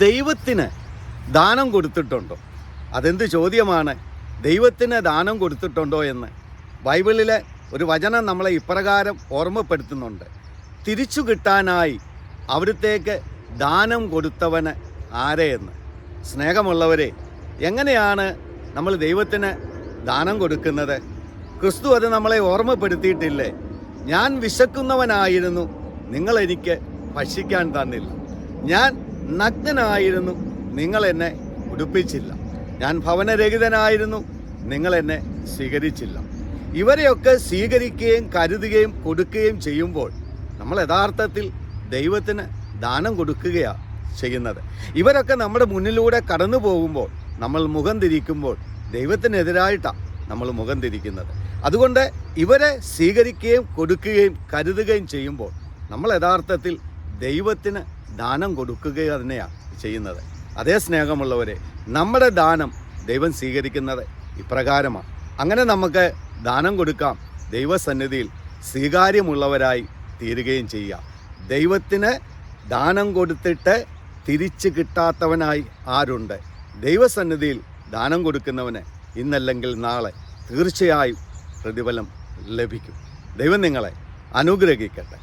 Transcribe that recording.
ദൈവത്തിന് ദാനം കൊടുത്തിട്ടുണ്ടോ? അതെന്ത് ചോദ്യമാണ്? ദൈവത്തിന് ദാനം കൊടുത്തിട്ടുണ്ടോ എന്ന്. ബൈബിളിലെ ഒരു വചനം നമ്മളെ ഇപ്രകാരം ഓർമ്മപ്പെടുത്തുന്നുണ്ട്. തിരിച്ചു കിട്ടാനായി അവിടുത്തേക്ക് ദാനം കൊടുത്തവന് ആരെയെന്ന്. സ്നേഹമുള്ളവരെ എങ്ങനെയാണ് നമ്മൾ ദൈവത്തിന് ദാനം കൊടുക്കുന്നത്? ക്രിസ്തു അത് നമ്മളെ ഓർമ്മപ്പെടുത്തിയിട്ടില്ലേ? ഞാൻ വിശക്കുന്നവനായിരുന്നു. നിങ്ങളെനിക്ക് ഭക്ഷിക്കാൻ തന്നില്ല. ഞാൻ നഗ്നനായിരുന്നു. നിങ്ങൾ എന്നെ ഉടുപ്പിച്ചില്ല. ഞാൻ ഭവനരഹിതനായിരുന്നു. നിങ്ങൾ എന്നെ സ്വീകരിച്ചില്ല. ഇവരെയൊക്കെ സ്വീകരിക്കുകയും കരുതുകയും കൊടുക്കുകയും ചെയ്യുമ്പോൾ നമ്മൾ യഥാർത്ഥത്തിൽ ദൈവത്തിന് ദാനം കൊടുക്കുകയാണ് ചെയ്യുന്നത്. ഇവരൊക്കെ നമ്മുടെ മുന്നിലൂടെ കടന്നു പോകുമ്പോൾ നമ്മൾ മുഖം തിരിക്കുമ്പോൾ ദൈവത്തിനെതിരായിട്ടാണ് നമ്മൾ മുഖം തിരിക്കുന്നത്. അതുകൊണ്ട് ഇവരെ സ്വീകരിക്കുകയും കൊടുക്കുകയും കരുതുകയും ചെയ്യുമ്പോൾ നമ്മൾ യഥാർത്ഥത്തിൽ ദൈവത്തിന് ദാനം കൊടുക്കുക തന്നെയാണ് ചെയ്യുന്നത്. അതേ സ്നേഹമുള്ളവരെ നമ്മുടെ ദാനം ദൈവം സ്വീകരിക്കുന്നത് ഇപ്രകാരമാണ് അങ്ങനെ നമുക്ക് ദാനം കൊടുക്കാം ദൈവസന്നിധിയിൽ സ്വീകാര്യമുള്ളവരായി തീരുകയും ചെയ്യാം. ദൈവത്തിന് ദാനം കൊടുത്തിട്ട് തിരിച്ചു കിട്ടാത്തവനായി ആരുണ്ട്? ദൈവസന്നിധിയിൽ ദാനം കൊടുക്കുന്നവന് ഇന്നല്ലെങ്കിൽ നാളെ തീർച്ചയായും പ്രതിഫലം ലഭിക്കും. ദൈവം നിങ്ങളെ അനുഗ്രഹിക്കട്ടെ.